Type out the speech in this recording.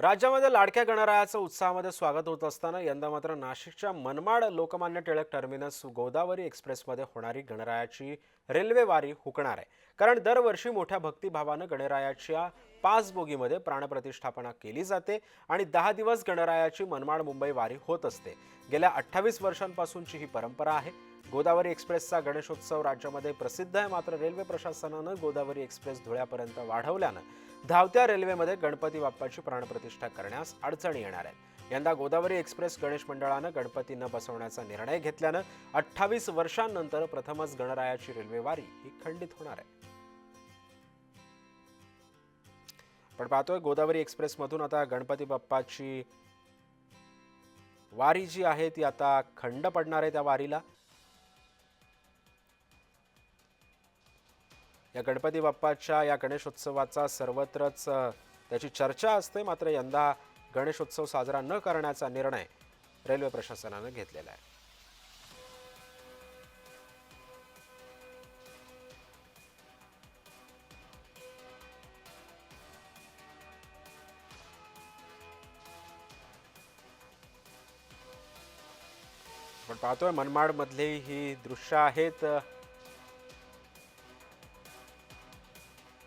राज्यामध्ये लाडक्या गणरायाचं उत्साहामध्ये स्वागत होत असताना यंदा मात्र नाशिकच्या मनमाड लोकमान्य टिळक टर्मिनस गोदावरी एक्सप्रेसमध्ये होणारी गणरायाची रेल्वेवारी हुकणार आहे. कारण दरवर्षी मोठ्या भक्तिभावानं गणरायाच्या पाच बोगीमध्ये प्राणप्रतिष्ठापना केली जाते आणि दहा दिवस गणरायाची मनमाड मुंबई वारी होत असते. गेल्या अठ्ठावीस वर्षांपासूनची ही परंपरा आहे. गोदावरी एक्सप्रेसचा गणेशोत्सव राज्यामध्ये प्रसिद्ध आहे. मात्र रेल्वे प्रशासनानं गोदावरी एक्सप्रेस धुळ्यापर्यंत वाढवल्यानं धावत्या रेल्वेमध्ये गणपती बाप्पाची प्राणप्रतिष्ठा करण्यास अडचणी येणार आहेत. यंदा गोदावरी एक्सप्रेस गणेश मंडळानं गणपती न बसवण्याचा निर्णय घेतल्यानं अठ्ठावीस वर्षांनंतर प्रथमच गणरायाची रेल्वेवारी ही खंडित होणार आहे. पण पाहतोय गोदावरी एक्सप्रेसमधून आता गणपती बाप्पाची वारी जी आहे ती आता खंड पडणार आहे त्या वारीला. या गणपती बाप्पाच्या या गणेशोत्सवाचा सर्वत्रच त्याची चर्चा असते मात्र यंदा गणेशोत्सव साजरा न करण्याचा निर्णय रेल्वे प्रशासनानं घेतलेला आहे. आपण पाहतोय मनमाडमधली ही दृश्य आहेत.